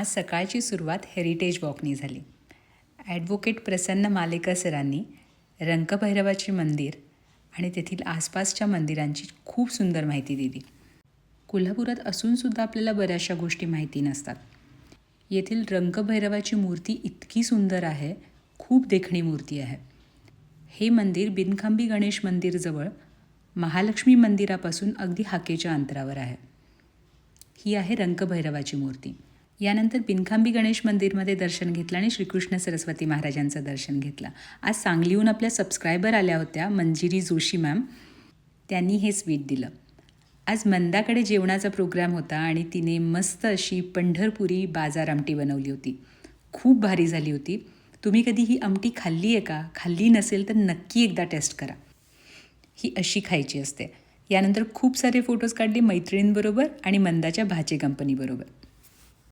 आज सकाळची सुरुवात हेरिटेज वॉकनी झाली. ॲडव्होकेट प्रसन्न मालेकर सरांनी रंगभैरवाचे मंदिर आणि तेथील आसपासच्या मंदिरांची खूप सुंदर माहिती दिली. कोल्हापुरात असूनसुद्धा आपल्याला बऱ्याचशा गोष्टी माहिती नसतात. येथील रंगभैरवाची मूर्ती इतकी सुंदर आहे खूप देखणी मूर्ती आहे. हे मंदिर बिनखांबी गणेश मंदिरजवळ महालक्ष्मी मंदिरापासून अगदी हाकेच्या अंतरावर आहे. ही आहे रंगभैरवाची मूर्ती. यानंतर बिनखांबी गणेश मंदिरमध्ये दर्शन घेतलं आणि श्रीकृष्ण सरस्वती महाराजांचं दर्शन घेतलं. आज सांगलीहून आपल्या सबस्क्रायबर आल्या होत्या मंजिरी जोशी मॅम त्यांनी हे स्वीट दिलं. आज मंदाकडे जेवणाचा प्रोग्राम होता आणि तिने मस्त अशी पंढरपुरी बाजार आमटी बनवली होती. खूप भारी झाली होती. तुम्ही कधी ही आमटी खाल्ली आहे का? खाल्ली नसेल तर नक्की एकदा टेस्ट करा. ही अशी खायची असते. यानंतर खूप सारे फोटोज काढले मैत्रिणींबरोबर आणि मंदाच्या भाचे कंपनीबरोबर